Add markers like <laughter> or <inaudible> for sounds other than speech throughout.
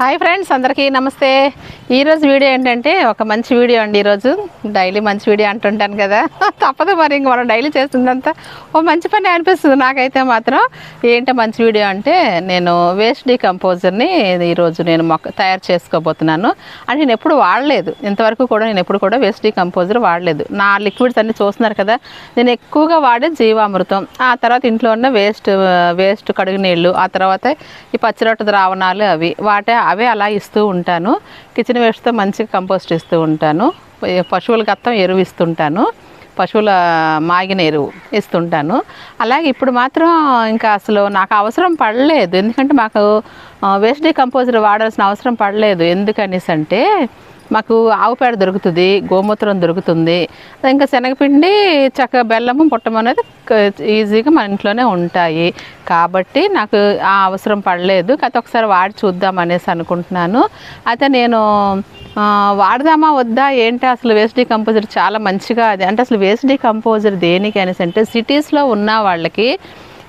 Hi friends అందరికీ నమస్తే. ఈరోజు వీడియో ఏంటంటే ఒక మంచి వీడియో అండి ఈరోజు డైలీ మంచి వీడియో అంటుంటాను కదా. <laughs> తప్పదు మరి ఇంక మనం డైలీ చేస్తుందంతా ఓ మంచి పని అనిపిస్తుంది నాకైతే మాత్రం. ఏంటో మంచి వీడియో అంటే నేను వేస్ట్ డీకంపోజర్ని ఈరోజు నేను మొక్క తయారు చేసుకోబోతున్నాను. అంటే నేను ఎప్పుడు వాడలేదు. ఇంతవరకు కూడా నేను ఎప్పుడు కూడా వేస్ట్ డీకంపోజర్ వాడలేదు. నా లిక్విడ్స్ అన్ని చూస్తున్నారు కదా. నేను ఎక్కువగా వాడే జీవామృతం. ఆ తర్వాత ఇంట్లో ఉన్న వేస్ట్ వేస్ట్ కడుగు నీళ్ళు ఆ తర్వాత ఈ పచ్చిరొట్ట ద్రావణాలు అవి. వాటే అవే అలా ఇస్తూ ఉంటాను. కిచెన్ వేస్ట్తో మంచిగా కంపోస్ట్ ఇస్తూ ఉంటాను. పశువుల గత్తం ఎరువు ఇస్తుంటాను. పశువుల మాగిన ఎరువు ఇస్తుంటాను. అలాగే ఇప్పుడు మాత్రం ఇంకా అసలు నాకు అవసరం పడలేదు. ఎందుకంటే మాకు వేస్ట్ డీకంపోజర్ వాడాల్సిన అవసరం పడలేదు. ఎందుకనేసి అంటే మాకు ఆవు పేడ దొరుకుతుంది గోమూత్రం దొరుకుతుంది. ఇంకా శనగపిండి చక్క బెల్లము పుట్టం అనేది ఈజీగా మన ఇంట్లోనే ఉంటాయి. కాబట్టి నాకు ఆ అవసరం పడలేదు. కాకపోతే ఒకసారి వాడి చూద్దాం అనేసి అనుకుంటున్నాను. అయితే నేను వాడదామా వద్దా ఏంటి? అసలు వేస్ట్ డీకంపోజర్ చాలా మంచిగా అది. అంటే అసలు వేస్ట్ డీకంపోజర్ దేనికి అనేసి అంటే సిటీస్లో ఉన్న వాళ్ళకి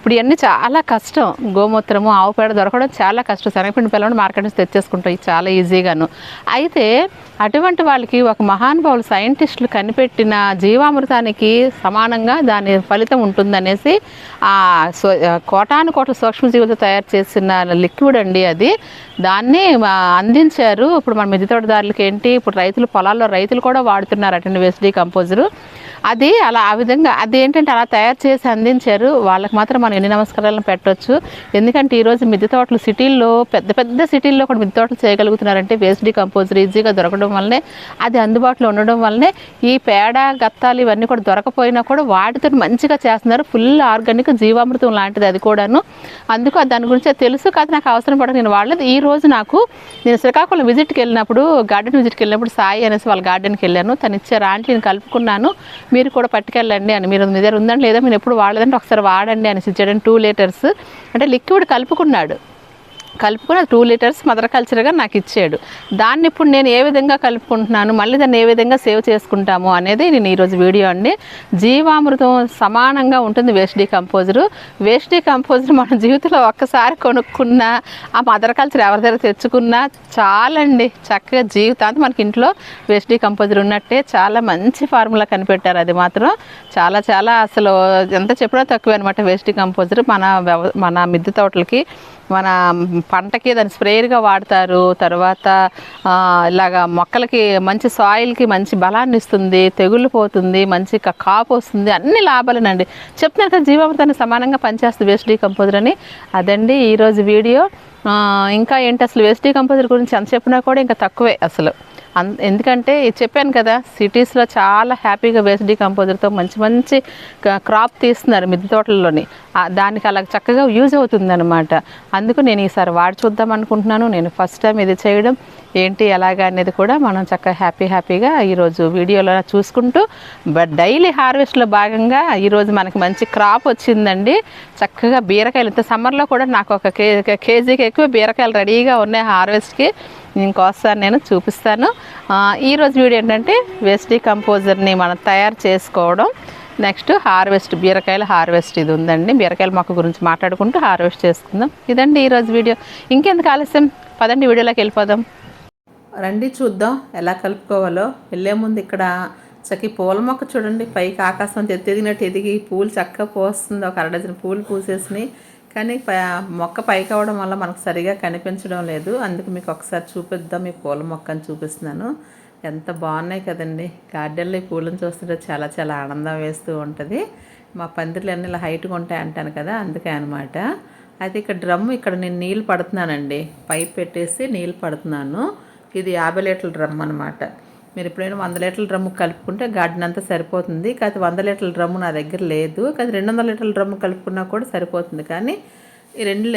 ఇప్పుడు ఇవన్నీ చాలా కష్టం. గోమూత్రము ఆవు పేడ దొరకడం చాలా కష్టం. శనగపిండి పిల్లలు మార్కెట్ నుంచి తెచ్చేసుకుంటాయి చాలా ఈజీగాను. అయితే అటువంటి వాళ్ళకి ఒక మహానుభావులు సైంటిస్టులు కనిపెట్టిన జీవామృతానికి సమానంగా దాని ఫలితం ఉంటుందనేసి ఆ సో కోటాను కోట్ల సూక్ష్మజీవులతో తయారు చేసిన లిక్విడ్ అండి అది. దాన్ని అందించారు. ఇప్పుడు మన మిద్దె తోటదారులకి ఏంటి ఇప్పుడు రైతులు పొలాల్లో రైతులు కూడా వాడుతున్నారు అటెండ్ వేస్ట్ కంపోజరు. అది అలా ఆ విధంగా అది ఏంటంటే అలా తయారు చేసి అందించారు. వాళ్ళకి మాత్రం మనం ఎన్ని నమస్కారాలను పెట్టవచ్చు ఎందుకంటే ఈరోజు మిద్దె తోటలు సిటీల్లో పెద్ద పెద్ద సిటీల్లో కూడా మిద్దె తోటలు చేయగలుగుతున్నారంటే వేస్ట్ డికంపోజర్ ఈజీగా దొరకడం వల్లనే అది అందుబాటులో ఉండడం వల్లనే ఈ పేడ గత్తాలు ఇవన్నీ కూడా దొరకపోయినా కూడా వాటితో మంచిగా చేస్తున్నారు. ఫుల్ ఆర్గానిక్ జీవామృతం లాంటిది అది కూడాను. అందుకు దాని గురించి తెలుసు కాదు నాకు అవసరం పడక నేను వాడలేదు ఈ రోజు నాకు నేను శ్రీకాకుళం విజిట్కి వెళ్ళినప్పుడు గార్డెన్ విజిట్కి వెళ్ళినప్పుడు సాయి అనేసి వాళ్ళ గార్డెన్కి వెళ్ళాను. తను ఇచ్చారు ఆంటీ నేను కలుపుకున్నాను. మీరు కూడా పట్టుకెళ్ళండి అని మీరు మీ దగ్గర ఉందండి లేదా మీరు ఎప్పుడు వాడలేదంటే ఒకసారి వాడండి అని ఇచ్చాడు. టూ లీటర్స్ అంటే లిక్విడ్ కలుపుకున్నాడు. కలుపుకుని టూ లీటర్స్ మదర్ కల్చర్గా నాకు ఇచ్చాడు. దాన్ని ఇప్పుడు నేను ఏ విధంగా కలుపుకుంటున్నాను మళ్ళీ దాన్ని ఏ విధంగా సేవ్ చేసుకుంటాము అనేది నేను ఈరోజు వీడియో అండి. జీవామృతం సమానంగా ఉంటుంది వేస్ట్ డీకంపోజరు. వేస్ట్ డీకంపోజర్ మన జీవితంలో ఒక్కసారి కొనుక్కున్నా ఆ మదర్ కల్చర్ ఎవరి దగ్గర తెచ్చుకున్నా చాలండి. చక్కగా జీవితాంతం మనకి ఇంట్లో వేస్ట్ డీకంపోజర్ ఉన్నట్టే చాలా మంచి ఫార్ములా కనిపెట్టారు అది మాత్రం. చాలా చాలా అసలు ఎంత చెప్పినా తక్కువ అనమాట వేస్ట్ డీకంపోజర్ మన వ్యవ మన మిద్దె తోటలకి. మన పంటకి దాన్ని స్ప్రేయర్గా వాడతారు. తర్వాత ఇలాగా మొక్కలకి మంచి సాయిల్కి మంచి బలాన్ని ఇస్తుంది తెగుళ్ళు పోతుంది మంచి కాపు వస్తుంది అన్ని లాభాలేనండి. చెప్తున్నారు కదా జీవామృతాన్ని సమానంగా పనిచేస్తుంది వేస్ట్ డీకంపోజర్ అని. అదండి ఈరోజు వీడియో. ఇంకా ఏంటి అసలు వేస్ట్ డీకంపోజర్ గురించి ఎంత చెప్పినా కూడా ఇంకా తక్కువే అసలు. అన్ ఎందుకంటే చెప్పాను కదా సిటీస్లో చాలా హ్యాపీగా వేస్ట్ డీకంపోజర్తో మంచి మంచి క్రాప్ తీస్తున్నారు మిద్దె తోటల్లోని. దానికి అలా చక్కగా యూజ్ అవుతుందనమాట అందుకు నేను ఈసారి వాడి చూద్దాం అనుకుంటున్నాను. నేను ఫస్ట్ టైం ఇది చేయడం. ఏంటి ఎలాగా అనేది కూడా మనం చక్కగా హ్యాపీ హ్యాపీగా ఈరోజు వీడియోలో చూసుకుంటూ బట్ డైలీ హార్వెస్ట్లో భాగంగా ఈరోజు మనకి మంచి క్రాప్ వచ్చిందండి. చక్కగా బీరకాయలు ఇంత సమ్మర్లో కూడా నాకు ఒక కేజీకి ఎక్కువ బీరకాయలు రెడీగా ఉన్నాయి హార్వెస్ట్కి. ఇంకోసారి నేను చూపిస్తాను. ఈరోజు వీడియో ఏంటంటే వేస్ట్ కంపోజర్ని మనం తయారు చేసుకోవడం. నెక్స్ట్ హార్వెస్ట్ బీరకాయల హార్వెస్ట్ ఇది ఉందండి. బీరకాయల మొక్క గురించి మాట్లాడుకుంటూ హార్వెస్ట్ చేసుకుందాం. ఇదండి ఈరోజు వీడియో. ఇంకెందుకు ఆలస్యం? పదండి వీడియోలోకి వెళ్ళిపోదాం. రండి చూద్దాం ఎలా కలుపుకోవాలో. వెళ్ళే ముందు ఇక్కడ చక్కీ పూల మొక్క చూడండి. పైకి ఆకాశం ఎదిగినట్టు ఎదిగి పూలు చక్కగా పోస్తుంది. ఒక అరడజన పూలు పూసేసినాయి. కానీ మొక్క పైకి అవడం వల్ల మనకు సరిగా కనిపించడం లేదు. అందుకు మీకు ఒకసారి చూపిద్దాం. ఈ పూల మొక్కని చూపిస్తున్నాను. ఎంత బాగున్నాయి కదండి. గార్డెన్లో ఈ పూలను చూస్తుంటే చాలా చాలా ఆనందం వేస్తూ ఉంటుంది. మా పందిర్లు అన్నీ ఇలా హైట్గా ఉంటాయి అంటాను కదా అందుకే అనమాట అయితే ఇక్కడ డ్రమ్ ఇక్కడ నేను నీళ్ళు పడుతున్నానండి. పైప్ పెట్టేసి నీళ్ళు పడుతున్నాను. ఇది యాభై లీటర్ల డ్రమ్ అనమాట మీరు ఎప్పుడైనా వంద లీటర్ల డ్రమ్ము కలుపుకుంటే గార్డెన్ అంతా సరిపోతుంది. కాకపోతే వంద లీటర్ల డ్రమ్ము నా దగ్గర లేదు. కాదు రెండు వందల లీటర్ల డ్రమ్ము కలుపుకున్నా కూడా సరిపోతుంది. కానీ ఈ రెండు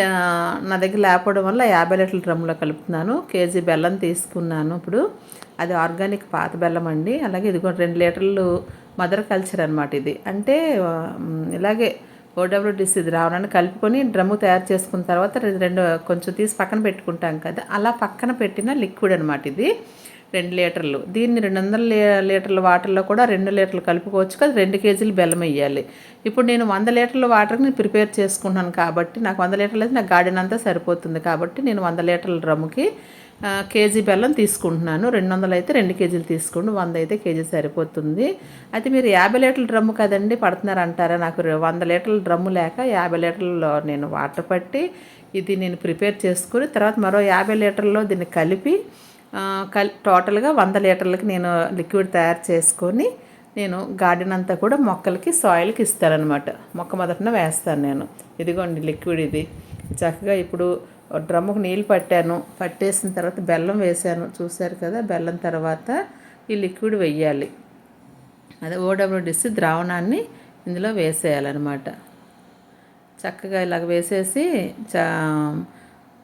నా దగ్గర లేకపోవడం వల్ల యాభై లీటర్ల డ్రమ్లో కలుపుతున్నాను. కేజీ బెల్లం తీసుకున్నాను ఇప్పుడు. అది ఆర్గానిక్ పాత బెల్లం అండి. అలాగే ఇది కూడా రెండు లీటర్లు మదర్ కల్చర్ అనమాట ఇది. అంటే ఇలాగే ఓడబ్ల్యూడిసి ఇది రావడానికి కలుపుకొని డ్రమ్ము తయారు చేసుకున్న తర్వాత రెండు రెండు కొంచెం తీసి పక్కన పెట్టుకుంటాం కదా అలా పక్కన పెట్టిన లిక్విడ్ అనమాట ఇది. రెండు లీటర్లు. దీన్ని రెండు వందల లీటర్ల వాటర్లో కూడా రెండు లీటర్లు కలుపుకోవచ్చు కదా రెండు కేజీలు బెల్లం వేయాలి. ఇప్పుడు నేను వంద లీటర్ల వాటర్కి నేను ప్రిపేర్ చేసుకున్నాను కాబట్టి నాకు వంద లీటర్లు అయితే నాకు గార్డెన్ అంతా సరిపోతుంది కాబట్టి నేను వంద లీటర్ల డ్రమ్ముకి కేజీ బెల్లం తీసుకుంటున్నాను. రెండు వందలు అయితే రెండు కేజీలు తీసుకోండి. వంద అయితే కేజీ సరిపోతుంది. అయితే మీరు యాభై లీటర్ల డ్రమ్ము కదండి పడుతున్నారంటారా? నాకు వంద లీటర్ల డ్రమ్ము లేక యాభై లీటర్లలో నేను వాటర్ పట్టి ఇది నేను ప్రిపేర్ చేసుకుని తర్వాత మరో యాభై లీటర్లో దీన్ని కలిపి ఆ, కల్ టోటల్గా వంద లీటర్లకి నేను లిక్విడ్ తయారు చేసుకొని నేను గార్డెన్ అంతా కూడా మొక్కలకి సాయిల్కి ఇస్తానన్నమాట. మొక్క మొదటన వేస్తాను నేను. ఇదిగోండి లిక్విడ్ ఇది. చక్కగా ఇప్పుడు డ్రమ్ముకు నీళ్ళు పట్టాను. పట్టేసిన తర్వాత బెల్లం వేసాను చూశారు కదా బెల్లం తర్వాత ఈ లిక్విడ్ వెయ్యాలి. అదే ఓడబ్ల్యూడిసి ద్రావణాన్ని ఇందులో వేసేయాలన్నమాట. చక్కగా ఇలాగ వేసేసి చా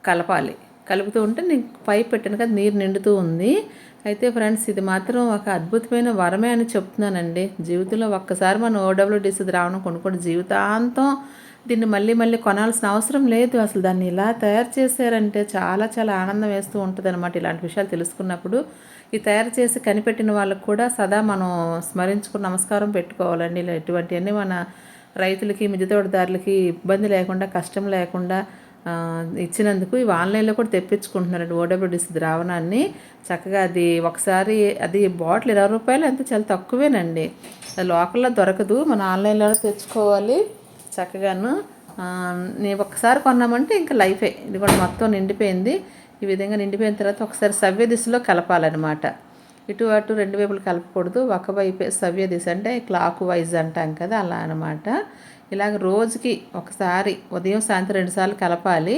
కలపాలి. కలుపుతూ ఉంటే నేను పైప్ పెట్టాను కదా నీరు నిండుతూ ఉంది. అయితే ఫ్రెండ్స్ ఇది మాత్రం ఒక అద్భుతమైన వరమే అని చెప్తున్నానండి. జీవితంలో ఒక్కసారి మనం ఓడబ్ల్యూడిసి ద్రావణం కొనుక్కోండి జీవితాంతం దీన్ని మళ్ళీ మళ్ళీ కొనాల్సిన అవసరం లేదు. అసలు దాన్ని ఇలా తయారు చేశారంటే చాలా చాలా ఆనందం వేస్తూ ఉంటుంది అనమాట ఇలాంటి విషయాలు తెలుసుకున్నప్పుడు. ఈ తయారు చేసి కనిపెట్టిన వాళ్ళకు కూడా సదా మనం స్మరించుకుని నమస్కారం పెట్టుకోవాలండి. ఇలా ఇటువంటివన్నీ మన రైతులకి మిద్దతోటదారులకి ఇబ్బంది లేకుండా కష్టం లేకుండా ఇచ్చినందుకు ఇవి ఆన్లైన్లో కూడా తెప్పించుకుంటున్నారండి ఓడబ్ల్యూడిసి ద్రావణాన్ని. చక్కగా అది ఒకసారి అది బాటిల్ ఇరవై రూపాయలు అంతే చాలా తక్కువేనండి. అది లోకల్లో దొరకదు. మనం ఆన్లైన్లో తెచ్చుకోవాలి. చక్కగాను నేను ఒకసారి కొన్నామంటే ఇంకా లైఫే. ఇది కూడా మొత్తం నిండిపోయింది. ఈ విధంగా నిండిపోయిన తర్వాత ఒకసారి సవ్య దిశలో కలపాలన్నమాట. ఇటు అటు రెండు వైపులు కలపకూడదు. ఒక వైపే సవ్య దిశ అంటే క్లాక్ వైజ్ అంటాం కదా అలా అనమాట ఇలాగ రోజుకి ఒకసారి ఉదయం సాయంత్రం రెండుసార్లు కలపాలి.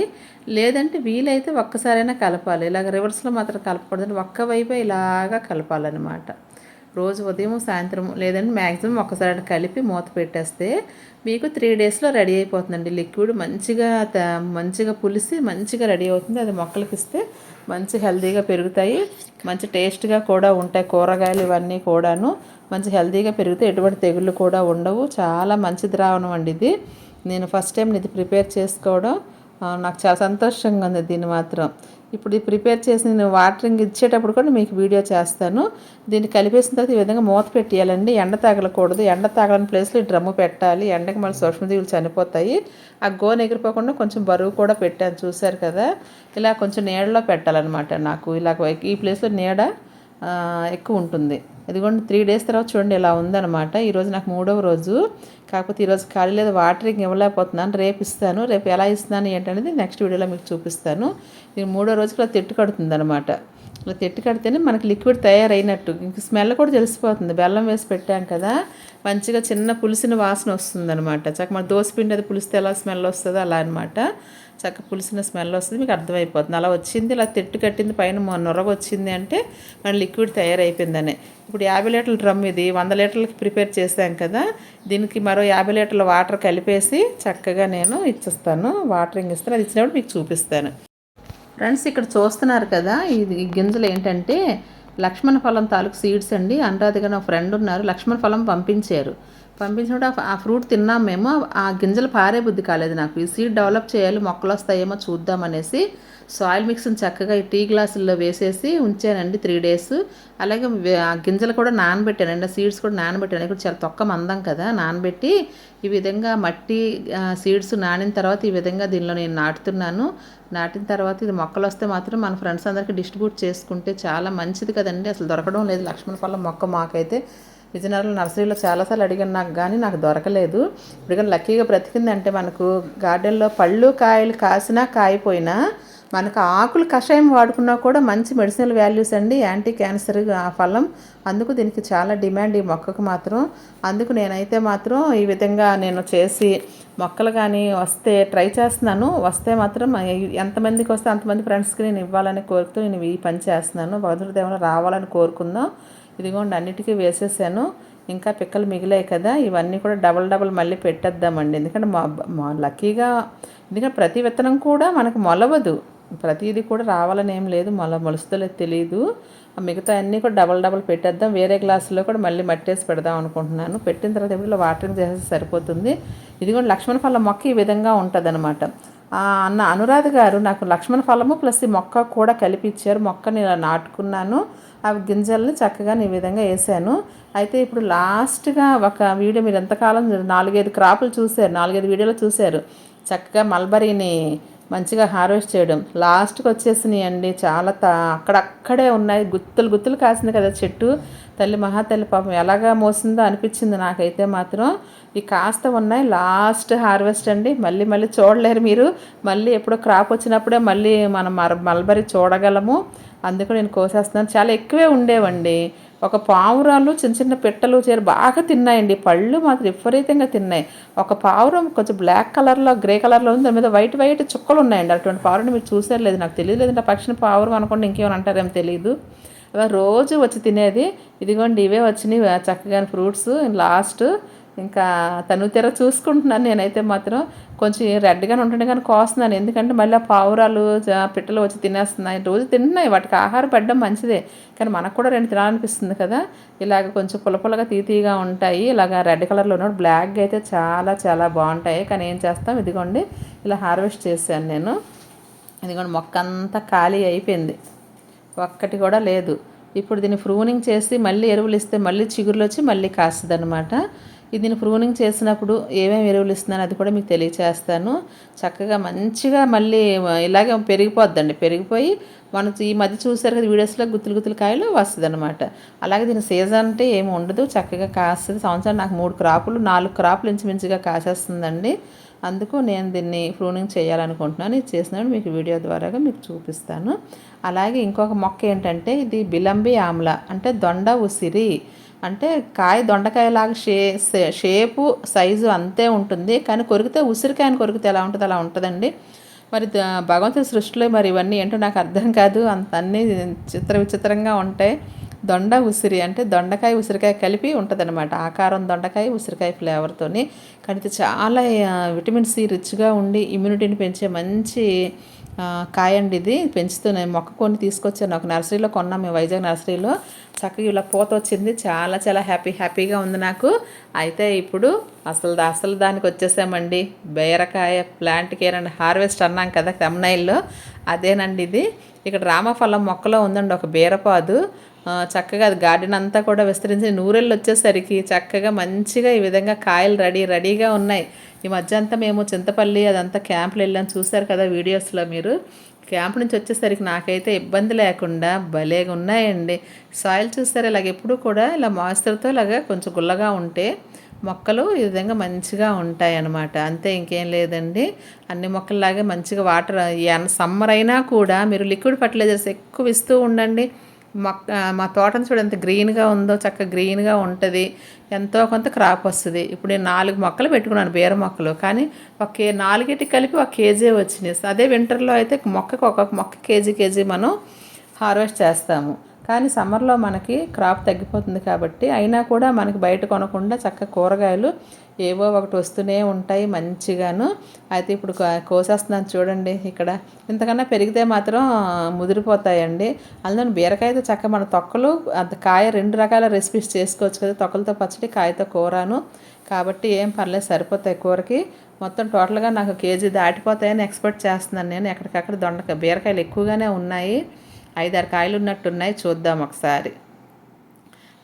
లేదంటే వీలైతే ఒక్కసారైనా కలపాలి. ఇలాగ రివర్స్లో మాత్రం కలపకూడదు ఒక్క వైపే ఇలాగా కలపాలన్నమాట. రోజు ఉదయం సాయంత్రం లేదంటే మ్యాక్సిమం ఒకసారి కలిపి మూత పెట్టేస్తే మీకు త్రీ డేస్లో రెడీ అయిపోతుందండి. లిక్విడ్ మంచిగా త- మంచిగా పులిసి మంచిగా రెడీ అవుతుంది. అది మొక్కలకి ఇస్తే మంచి హెల్తీగా పెరుగుతాయి. మంచి టేస్ట్గా కూడా ఉంటాయి. కూరగాయలు ఇవన్నీ కూడాను మంచి హెల్తీగా పెరుగుతాయి. ఎటువంటి తెగుళ్ళు కూడా ఉండవు. చాలా మంచి ద్రావణం అండి ఇది. నేను ఫస్ట్ టైం ఇది ప్రిపేర్ చేసుకోవడం నాకు చాలా సంతోషంగా ఉంది దీన్ని మాత్రం. ఇప్పుడు ప్రిపేర్ చేసి నేను వాటరింగ్ ఇచ్చేటప్పుడు కూడా మీకు వీడియో చేస్తాను. దీన్ని కలిపేసిన తర్వాత ఈ విధంగా మూత పెట్టేయాలండి. ఎండ తగలకూడదు. ఎండ తగలని ప్లేస్లో ఈ డ్రమ్ము పెట్టాలి. ఎండకి మళ్ళీ సూక్ష్మజీవులు చనిపోతాయి. ఆ గోన ఎగిరిపోకుండా కొంచెం బరువు కూడా పెట్టాను. చూశారు కదా? ఇలా కొంచెం నీడలో పెట్టాలన్నమాట నాకు. ఇలా ఈ ప్లేస్లో నీడ ఎక్కువ ఉంటుంది. ఇదిగోండి త్రీ డేస్ తర్వాత చూడండి ఇలా ఉందన్నమాట. ఈరోజు నాకు మూడవ రోజు. కాకపోతే ఈరోజు ఖాళీ లేదు వాటరింగ్ ఇవ్వలేకపోతున్నాను రేపు ఇస్తాను రేపు ఎలా ఇస్తున్నాను ఏంటనేది నెక్స్ట్ వీడియోలో మీకు చూపిస్తాను. ఇది మూడో రోజుకి ఇలా తిట్టు కడుతుంది అనమాట ఇలా తిట్టు కడితేనే మనకి లిక్విడ్ తయారైనట్టు ఇంక స్మెల్ కూడా తెలిసిపోతుంది. బెల్లం వేసి పెట్టాం కదా మంచిగా చిన్న పులిసిన వాసన వస్తుంది అనమాట చక్క మన దోసపిండి అది పులిస్తే ఎలా స్మెల్ వస్తుందో అలా అనమాట చక్క పులిసిన స్మెల్ వస్తుంది మీకు అర్థమైపోతుంది. అలా వచ్చింది ఇలా తిట్టు కట్టింది పైన నొరగ వచ్చింది అంటే మన లిక్విడ్ తయారైపోయిందనే. ఇప్పుడు యాభై లీటర్ల డ్రమ్ ఇది వంద లీటర్లకి ప్రిపేర్ చేశాం కదా దీనికి మరో యాభై లీటర్ల వాటర్ కలిపేసి చక్కగా నేను ఇచ్చేస్తాను. వాటరింగ్ ఇస్తాను అది ఇచ్చినప్పుడు మీకు చూపిస్తాను. ఫ్రెండ్స్ ఇక్కడ చూస్తున్నారు కదా ఇది గింజలు ఏంటంటే లక్ష్మణ ఫలం తాలూకు సీడ్స్ అండి. అనురాధ నా ఫ్రెండ్ ఉన్నారు. లక్ష్మణ ఫలం పంపించారు. పంపించినప్పుడు ఆ- ఫ్రూట్ తిన్నాం మేము. ఆ గింజలు పారే బుద్ధి కాలేదు నాకు. ఈ సీడ్ డెవలప్ చేయాలి మొక్కలు వస్తాయేమో చూద్దామనేసి సాయిల్ మిక్స్ని చక్కగా ఈ టీ గ్లాసుల్లో వేసేసి ఉంచానండి త్రీ డేస్. అలాగే ఆ గింజలు కూడా నానబెట్టానండి. ఆ సీడ్స్ కూడా నానబెట్టాను. ఇక్కడ చాలా తొక్క మందం కదా నానబెట్టి ఈ విధంగా మట్టి సీడ్స్ నానిన తర్వాత ఈ విధంగా దీనిలో నేను నాటుతున్నాను. నాటిన తర్వాత ఇది మొక్కలు వస్తే మాత్రం మన ఫ్రెండ్స్ అందరికీ డిస్ట్రిబ్యూట్ చేసుకుంటే చాలా మంచిది కదండి. అసలు దొరకడం లేదు లక్ష్మణ పళ్ళ మొక్క మాకైతే. విజయనగరం నర్సరీలో చాలాసార్లు అడిగాను నాకు కానీ నాకు దొరకలేదు. ఇప్పుడు కానీ లక్కీగా బ్రతికిందంటే మనకు గార్డెన్లో పళ్ళు కాయలు కాసినా కాయిపోయినా మనకు ఆకులు కషాయం వాడుకున్నా కూడా మంచి మెడిసినల్ వాల్యూస్ అండి యాంటీ క్యాన్సర్ ఆ ఫలం. అందుకు దీనికి చాలా డిమాండ్ ఈ మొక్కకు మాత్రం. అందుకు నేనైతే మాత్రం ఈ విధంగా నేను చేసి మొక్కలు కానీ వస్తే ట్రై చేస్తున్నాను. వస్తే మాత్రం ఎంతమందికి వస్తే అంతమంది ఫ్రెండ్స్కి నేను ఇవ్వాలని కోరుతూ నేను ఈ పని చేస్తున్నాను. భగవంతుడి రావాలని కోరుకుందాం. ఇదిగోండి అన్నిటికీ వేసేసాను. ఇంకా పిక్కలు మిగిలాయి కదా ఇవన్నీ కూడా డబల్ డబల్ మళ్ళీ పెట్టేద్దామండి. ఎందుకంటే మా మా లక్కీగా ఎందుకంటే ప్రతి విత్తనం కూడా మనకు మొలవదు. ప్రతిదీ కూడా రావాలని ఏం లేదు మొల మొలుస్తుందో తెలియదు ఆ మిగతా అన్నీ కూడా డబల్ డబల్ పెట్టేద్దాం. వేరే గ్లాసులో కూడా మళ్ళీ మట్టేసి పెడదాం అనుకుంటున్నాను. పెట్టిన తర్వాత ఎప్పుడు వాటరింగ్ చేసేసి సరిపోతుంది. ఇదిగోండి లక్ష్మణ ఫలం మొక్క ఈ విధంగా ఉంటుంది అన్న అనురాధ గారు నాకు లక్ష్మణ ఫలము ప్లస్ ఈ మొక్క కూడా కలిపి ఇచ్చారు మొక్కని ఇలా నాటుకున్నాను. ఆ గింజల్ని చక్కగా ఈ విధంగా వేసాను. అయితే ఇప్పుడు లాస్ట్గా ఒక వీడియో మీరు ఎంతకాలం నాలుగైదు క్రాపులు చూశారు నాలుగైదు వీడియోలు చూశారు చక్కగా మల్బరీని మంచిగా హార్వెస్ట్ చేయడం. లాస్ట్కి వచ్చేసినాయి అండి చాలా త అక్కడక్కడే ఉన్నాయి. గుత్తులు గుత్తులు కాసింది కదా చెట్టు. తల్లి మహాతల్లి పాపం ఎలాగా మోసిందో అనిపించింది నాకైతే మాత్రం. ఈ కాస్త ఉన్నాయి. లాస్ట్ హార్వెస్ట్ అండి. మళ్ళీ మళ్ళీ చూడలేరు మీరు. మళ్ళీ ఎప్పుడో క్రాప్ వచ్చినప్పుడే మళ్ళీ మనం మల్బరీ చూడగలము. అందుకు నేను కోసేస్తున్నాను. చాలా ఎక్కువే ఉండేవండి. ఒక పావురాలు చిన్న చిన్న పిట్టలు చేరి బాగా తిన్నాయండి. పళ్ళు మాత్రం విపరీతంగా తిన్నాయి. ఒక పావురం కొంచెం బ్లాక్ కలర్లో గ్రే కలర్లో ఉంది. దాని మీద వైట్ వైట్ చుక్కలు ఉన్నాయండి. అటువంటి పావురం మీరు చూసారు లేదు. నాకు తెలియదు. లేదంటే పక్షిని పావురం అనుకోండి ఇంకేమైనా అంటారేమో తెలియదు అలా రోజు వచ్చి తినేది. ఇదిగోండి ఇవే వచ్చినాయి చక్కగా ఫ్రూట్స్ లాస్ట్ ఇంకా తను తెర చూసుకుంటున్నాను. నేనైతే మాత్రం కొంచెం రెడ్గానే ఉంటుండే కానీ కోస్తున్నాను. ఎందుకంటే మళ్ళీ పావురాలు పిట్టలు వచ్చి తినేస్తున్నాయి. రోజు తింటున్నాయి. వాటికి ఆహారం పెట్టడం మంచిదే. కానీ మనకు కూడా రెండు తినాలనిపిస్తుంది కదా. ఇలాగ కొంచెం పులపులగా తీతీగా ఉంటాయి. ఇలాగ రెడ్ కలర్లో ఉన్నప్పుడు బ్లాక్గా అయితే చాలా చాలా బాగుంటాయి. కానీ ఏం చేస్తాం? ఇదిగోండి ఇలా హార్వెస్ట్ చేశాను నేను. ఇదిగోండి మొక్క అంతా ఖాళీ అయిపోయింది. ఒక్కటి కూడా లేదు. ఇప్పుడు దీన్ని ఫ్రూనింగ్ చేసి మళ్ళీ ఎరువులు ఇస్తే మళ్ళీ చిగురులు వచ్చి మళ్ళీ కాస్తుంది అనమాట దీన్ని ప్రూనింగ్ చేసినప్పుడు ఏమేమి ఎరువులు ఇస్తున్నాను అది కూడా మీకు తెలియచేస్తాను. చక్కగా మంచిగా మళ్ళీ ఇలాగే పెరిగిపోద్దండి. పెరిగిపోయి మనం ఈ మధ్య చూసారు కదా వీడియోస్లో గుత్తులు గుత్తులు కాయలు వస్తుంది అనమాట అలాగే దీని సీజన్ అంటే ఏమి ఉండదు. చక్కగా కాస్తుంది. సంవత్సరం నాకు మూడు క్రాపులు నాలుగు క్రాపులు ఇంచుమించుగా కాసేస్తుందండి. అందుకు నేను దీన్ని ప్రూనింగ్ చేయాలనుకుంటున్నాను. ఇది చేసినప్పుడు మీకు వీడియో ద్వారాగా మీకు చూపిస్తాను. అలాగే ఇంకొక మొక్క ఏంటంటే ఇది బిలంబి ఆమ్ల అంటే దొండ ఉసిరి. అంటే కాయ దొండకాయలాగా షే షేపు సైజు అంతే ఉంటుంది. కానీ కొరికితే ఉసిరికాయని కొరికితే ఎలా ఉంటుంది? అలా ఉంటుందండి. మరి భగవంతుడి సృష్టిలో మరి ఇవన్నీ ఏంటో నాకు అర్థం కాదు. అంత అన్నీ చిత్ర విచిత్రంగా ఉంటాయి. దొండ ఉసిరి అంటే దొండకాయ ఉసిరికాయ కలిపి ఉంటుందన్నమాట. ఆకారం దొండకాయ ఉసిరికాయ ఫ్లేవర్తోని కానీ చాలా విటమిన్ సి రిచ్గా ఉండి ఇమ్యూనిటీని పెంచే మంచి కాయండి ఇది పెంచుతున్నాయి మొక్క కొన్ని తీసుకొచ్చాను. ఒక నర్సరీలో కొన్నాం మేము వైజాగ్ నర్సరీలో. చక్కగా ఇలా పూత వచ్చింది. చాలా చాలా హ్యాపీ హ్యాపీగా ఉంది నాకు. అయితే ఇప్పుడు అసలు అసలు దానికి వచ్చేసామండి. బీరకాయ ప్లాంట్ కేర్ అండ్ హార్వెస్ట్ అన్నాం కదా తమ్నైల్లో. అదేనండి ఇది. ఇక్కడ రామఫలం మొక్కలో ఉందండి ఒక బీరపాదు. చక్కగా అది గార్డెన్ అంతా కూడా విస్తరించి నూరెళ్ళు వచ్చేసరికి చక్కగా మంచిగా ఈ విధంగా కాయలు రెడీ రెడీగా ఉన్నాయి. ఈ మధ్య అంతా మేము చింతపల్లి అదంతా క్యాంపులు వెళ్ళాం. చూశారు కదా వీడియోస్లో మీరు. క్యాంప్ నుంచి వచ్చేసరికి నాకైతే ఇబ్బంది లేకుండా భలేగా ఉన్నాయండి. సాయిల్ చూస్తారు ఇలాగ ఎప్పుడు కూడా ఇలా మాయిశ్చర్తో ఇలాగ కొంచెం గుల్లగా ఉంటే మొక్కలు ఈ విధంగా మంచిగా ఉంటాయి అన్నమాట అంతే ఇంకేం లేదండి. అన్ని మొక్కల్లాగే మంచిగా వాటర్ సమ్మర్ అయినా కూడా మీరు లిక్విడ్ ఫర్టిలైజర్స్ ఎక్కువ ఇస్తూ ఉండండి. మొక్క మా తోటను చూడంత గ్రీన్గా ఉందో చక్కగా గ్రీన్గా ఉంటుంది. ఎంతో కొంత క్రాప్ వస్తుంది. ఇప్పుడు నేను నాలుగు మొక్కలు పెట్టుకున్నాను బీర మొక్కలు. కానీ ఒక నాలుగిటి కలిపి ఒక కేజీ వచ్చినాయి. అదే వింటర్లో అయితే మొక్కకు ఒక మొక్క కేజీ కేజీ మనం హార్వెస్ట్ చేస్తాము. కానీ సమ్మర్లో మనకి క్రాప్ తగ్గిపోతుంది కాబట్టి అయినా కూడా మనకి బయట కొనకుండా చక్క కూరగాయలు ఏవో ఒకటి వస్తూనే ఉంటాయి మంచిగాను. అయితే ఇప్పుడు కోసేస్తున్నాను చూడండి ఇక్కడ. ఇంతకన్నా పెరిగితే మాత్రం ముదిరిపోతాయండి. అందులో బీరకాయతో చక్క మన తొక్కలు అంత కాయ రెండు రకాల రెసిపీస్ చేసుకోవచ్చు కదా. తొక్కలతో పచ్చడి కాయతో కూరను. కాబట్టి ఏం పర్లేదు సరిపోతాయి కూరకి. మొత్తం టోటల్గా నాకు కేజీ దాటిపోతాయని ఎక్స్పెక్ట్ చేస్తున్నాను నేను. ఎక్కడికక్కడ దొండకాయ బీరకాయలు ఎక్కువగానే ఉన్నాయి. ఐదారు కాయలు ఉన్నట్టున్నాయి చూద్దాం ఒకసారి.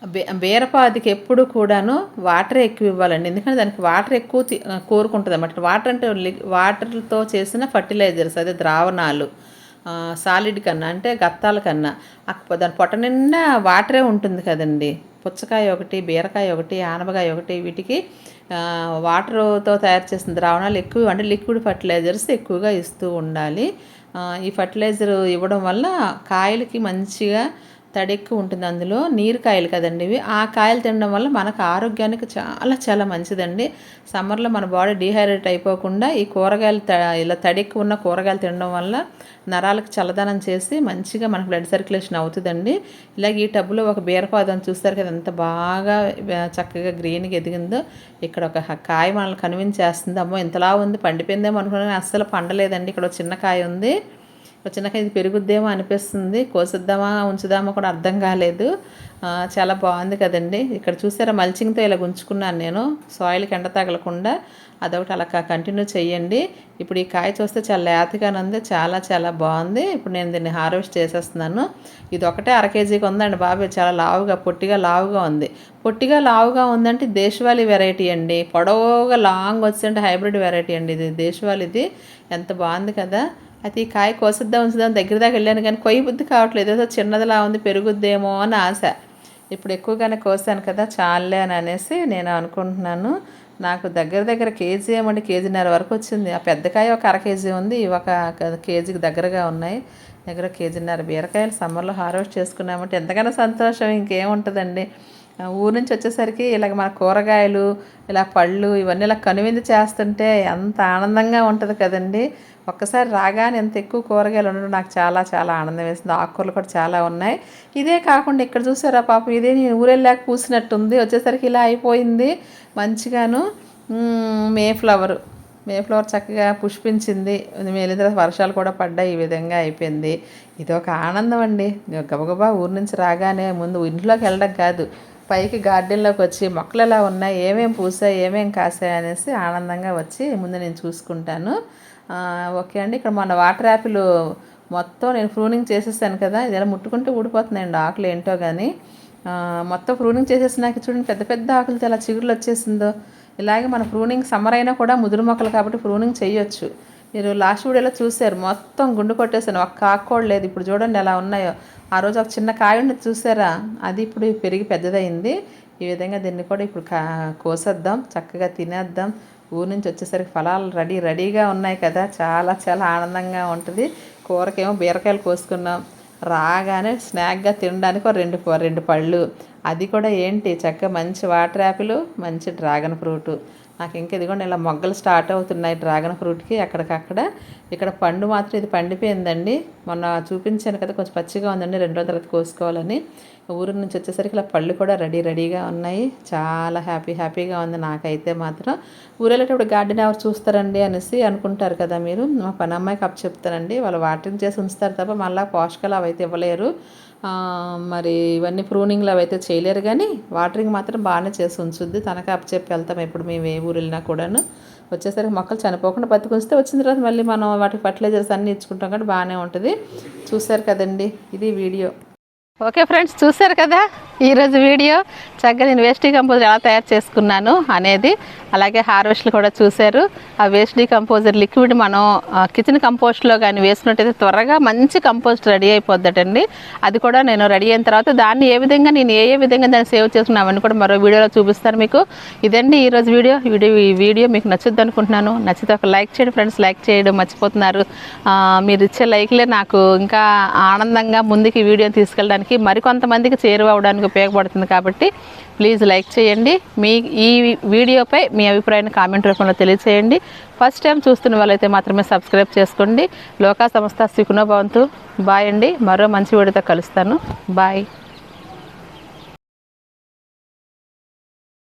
బే బీరపాదికి ఎప్పుడు కూడాను వాటర్ ఎక్కువ ఇవ్వాలండి. ఎందుకంటే దానికి వాటర్ ఎక్కువ కోరుకుంటుంది అన్నమాట వాటర్ అంటే వాటర్తో చేసిన ఫర్టిలైజర్స్ అదే ద్రావణాలు సాలిడ్ కన్నా అంటే గత్తాల కన్నా దాని పొట్ట నిండా వాటరే ఉంటుంది కదండి. పుచ్చకాయ ఒకటి బీరకాయ ఒకటి ఆనపకాయ ఒకటి వీటికి వాటర్తో తయారు చేసిన ద్రావణాలు ఎక్కువ అంటే లిక్విడ్ ఫర్టిలైజర్స్ ఎక్కువగా ఇస్తూ ఉండాలి. ఈ ఫర్టిలైజర్ ఇవ్వడం వల్ల కాయలకి మంచిగా తడి ఎక్కువ ఉంటుంది అందులో. నీరు కాయలు కదండి ఇవి. ఆ కాయలు తినడం వల్ల మనకు ఆరోగ్యానికి చాలా చాలా మంచిదండి. సమ్మర్లో మన బాడీ డీహైడ్రేట్ అయిపోకుండా ఈ కూరగాయలు ఇలా తడి ఎక్కువ ఉన్న కూరగాయలు తినడం వల్ల నరాలకు చల్లదనం చేసి మంచిగా మనకు బ్లడ్ సర్క్యులేషన్ అవుతుందండి. ఇలాగ ఈ టబ్బులో ఒక బీరపాదం చూస్తారు కదా ఎంత బాగా చక్కగా గ్రీన్గా ఎదిగిందో. ఇక్కడ ఒక కాయ మనల్ని కనిపించేస్తుంది అమ్మో ఇంతలా ఉంది పండిపోయిందేమో అనుకున్నాను అస్సలు పండలేదండి. ఇక్కడ చిన్న కాయ ఉంది. వచ్చినాక ఇది పెరుగుద్దేమో అనిపిస్తుంది. కోసిద్దామా ఉంచుదామా కూడా అర్థం కాలేదు. చాలా బాగుంది కదండి. ఇక్కడ చూసారా మల్చింగ్తో ఇలా ఉంచుకున్నాను నేను. సాయిల్కి ఎండ తగలకుండా అదొకటి అలా కంటిన్యూ చేయండి ఇప్పుడు ఈ కాయ చూస్తే చాలా లేతగానే ఉంది. చాలా చాలా బాగుంది. ఇప్పుడు నేను దీన్ని హార్వెస్ట్ చేసేస్తున్నాను. ఇది ఒకటే అర కేజీకి ఉందండి బాబాయ్ చాలా లావుగా పొట్టిగా లావుగా ఉంది. పొట్టిగా లావుగా ఉందంటే దేశవాళీ వెరైటీ అండి. పొడవుగా లాంగ్ వచ్చింటే హైబ్రిడ్ వెరైటీ అండి ఇది. దేశవాళీది. ఎంత బాగుంది కదా. అయితే ఈ కాయ కోసిద్దాం ఉంచుదాం దగ్గర దాకా వెళ్ళాను కానీ కొయ్యి బుద్ధి కావట్లేదు. ఏదో చిన్నదిలా ఉంది పెరుగుద్దేమో అని ఆశ. ఇప్పుడు ఎక్కువగానే కోసాను కదా చాలే అని అనేసి నేను అనుకుంటున్నాను. నాకు దగ్గర దగ్గర కేజీ ఏమండి కేజీన్నర వరకు వచ్చింది. ఆ పెద్ద కాయ ఒక అర కేజీ ఉంది ఇవి ఒక కేజీకి దగ్గరగా ఉన్నాయి. దగ్గర కేజీన్నర బీరకాయలు సమ్మర్లో హార్వెస్ట్ చేసుకున్నామంటే ఎంతకైనా సంతోషం ఇంకేముంటుందండి? ఊరు నుంచి వచ్చేసరికి ఇలాగ మన కూరగాయలు ఇలా పళ్ళు ఇవన్నీ ఇలా కనువిందు చేస్తుంటే ఎంత ఆనందంగా ఉంటుంది కదండి. ఒక్కసారి రాగానే ఎంత ఎక్కువ కూరగాయలు ఉండడం నాకు చాలా చాలా ఆనందం వేసింది. ఆకుకూరలు కూడా చాలా ఉన్నాయి. ఇదే కాకుండా ఇక్కడ చూసారా పాపం ఇదే నేను ఊరెళ్ళాక పూసినట్టుంది. వచ్చేసరికి ఇలా అయిపోయింది. మంచిగాను మేఫ్లవరు మేఫ్లవర్ మే ఫ్లవర్ చక్కగా పుష్పించింది. వెళ్ళిన తర్వాత వర్షాలు కూడా పడ్డాయి. ఈ విధంగా అయిపోయింది. ఇది ఒక ఆనందం అండి. గబగబా ఊరి నుంచి రాగానే ముందు ఇంట్లోకి వెళ్ళడం కాదు. పైకి గార్డెన్లోకి వచ్చి మొక్కలు ఎలా ఉన్నాయి ఏమేమి పూసాయి ఏమేమి కాసాయి అనేసి ఆనందంగా వచ్చి ముందు నేను చూసుకుంటాను. ఓకే అండి. ఇక్కడ మొన్న వాటర్ యాపిల్ మొత్తం నేను ప్రూనింగ్ చేసేసాను కదా ఇది ఎలా ముట్టుకుంటే ఊడిపోతున్నాయండి ఆకులు ఏంటో కానీ మొత్తం ప్రూనింగ్ చేసేసినాక చూడండి పెద్ద పెద్ద ఆకులతో ఎలా చిగురులు వచ్చేసిందో. ఇలాగే మన ప్రూనింగ్ సమ్మర్ అయినా కూడా ముదురు మొక్కలు కాబట్టి ప్రూనింగ్ చేయొచ్చు. మీరు లాస్ట్ వీడియోలో చూశారు. మొత్తం గుండు కొట్టేసాను ఒక్క ఆకు లేదు. ఇప్పుడు చూడండి ఎలా ఉన్నాయో. ఆ రోజు ఒక చిన్న కాయ ఉండేది చూసారా? అది ఇప్పుడు పెరిగి పెద్దదైంది ఈ విధంగా దీన్ని కూడా ఇప్పుడు కా కోసేద్దాం. చక్కగా తినేద్దాం. ఊరు నుంచి వచ్చేసరికి ఫలాలు రెడీ రెడీగా ఉన్నాయి కదా. చాలా చాలా ఆనందంగా ఉంటుంది. కూరకేమో బీరకాయలు కోసుకున్నాం. రాగానే స్నాక్గా తినడానికి ఒక రెండు రెండు పళ్ళు. అది కూడా ఏంటి? చక్కగా మంచి వాటర్ యాపిల్ మంచి డ్రాగన్ ఫ్రూటు. నాకు ఇంకా ఇదిగోండి ఇలా మొగ్గలు స్టార్ట్ అవుతున్నాయి డ్రాగన్ ఫ్రూట్కి అక్కడికక్కడ ఇక్కడ పండు మాత్రం ఇది పండిపోయిందండి. మొన్న చూపించాను కదా కొంచెం పచ్చిగా ఉందండి రెండు రోజుల తర్వాత కోసుకోవాలని. ఊరు నుంచి వచ్చేసరికి ఇలా పళ్ళు కూడా రెడీ రెడీగా ఉన్నాయి. చాలా హ్యాపీ హ్యాపీగా ఉంది నాకైతే మాత్రం. ఊరెళ్ళేటప్పుడు గార్డెన్ ఎవరు చూస్తారండి అనేసి అనుకుంటారు కదా మీరు. మా పని అమ్మాయికి అప్ చెప్తానండి. వాళ్ళు వాటరింగ్ చేసి ఉంచుతారు తప్ప మళ్ళీ పోషకాలు అవి అయితే ఇవ్వలేరు మరి ఇవన్నీ ప్రూనింగ్లు అవైతే చేయలేరు కానీ వాటరింగ్ మాత్రం బాగానే చేసి ఉంచుద్ది. తనకి అప్ చెప్పి వెళ్తాం ఎప్పుడు మేము ఏ ఊరు వెళ్ళినా కూడాను. వచ్చేసరికి మొక్కలు చనిపోకుండా బతికొస్తే వచ్చిన తర్వాత మళ్ళీ మనం వాటికి ఫర్టిలైజర్స్ అన్నీ ఇచ్చుకుంటాం కాబట్టి బాగానే ఉంటుంది. చూశారు కదండి ఇది వీడియో. ఓకే ఫ్రెండ్స్ చూశారు కదా? ఈరోజు వీడియో చక్కగా నేను వేస్ట్ కంపోజర్ ఎలా తయారు చేసుకున్నాను అనేది అలాగే హార్వెస్ట్లు కూడా చూశారు. ఆ వేస్ట్ కంపోజర్ లిక్విడ్ మనం కిచెన్ కంపోస్ట్లో కానీ వేసుకున్నట్టయితే త్వరగా మంచి కంపోస్ట్ రెడీ అయిపోద్దటండి. అది కూడా నేను రెడీ అయిన తర్వాత దాన్ని ఏ విధంగా నేను ఏ ఏ విధంగా దాన్ని సేవ్ చేసుకున్నామని కూడా మరో వీడియోలో చూపిస్తాను మీకు. ఇదండి ఈరోజు వీడియో. వీడియో ఈ వీడియో మీకు నచ్చుద్ది అనుకుంటున్నాను. నచ్చితే ఒక లైక్ చేయండి ఫ్రెండ్స్. లైక్ చేయడం మర్చిపోతున్నారు. మీరు ఇచ్చే లైక్లే నాకు ఇంకా ఆనందంగా ముందుకు వీడియోని తీసుకెళ్ళడానికి మరికొంతమందికి చేరువవడానికి ఉపయోగపడుతుంది కాబట్టి ప్లీజ్ లైక్ చేయండి. మీ ఈ వీడియోపై మీ అభిప్రాయాన్ని కామెంట్ రూపంలో తెలియచేయండి. ఫస్ట్ టైం చూస్తున్న వాళ్ళైతే మాత్రమే సబ్స్క్రైబ్ చేసుకోండి. లోకా సంస్థ సుఖనో భవంతు. బాయ్ అండి. మరో మంచి వీడియోతో కలుస్తాను. బాయ్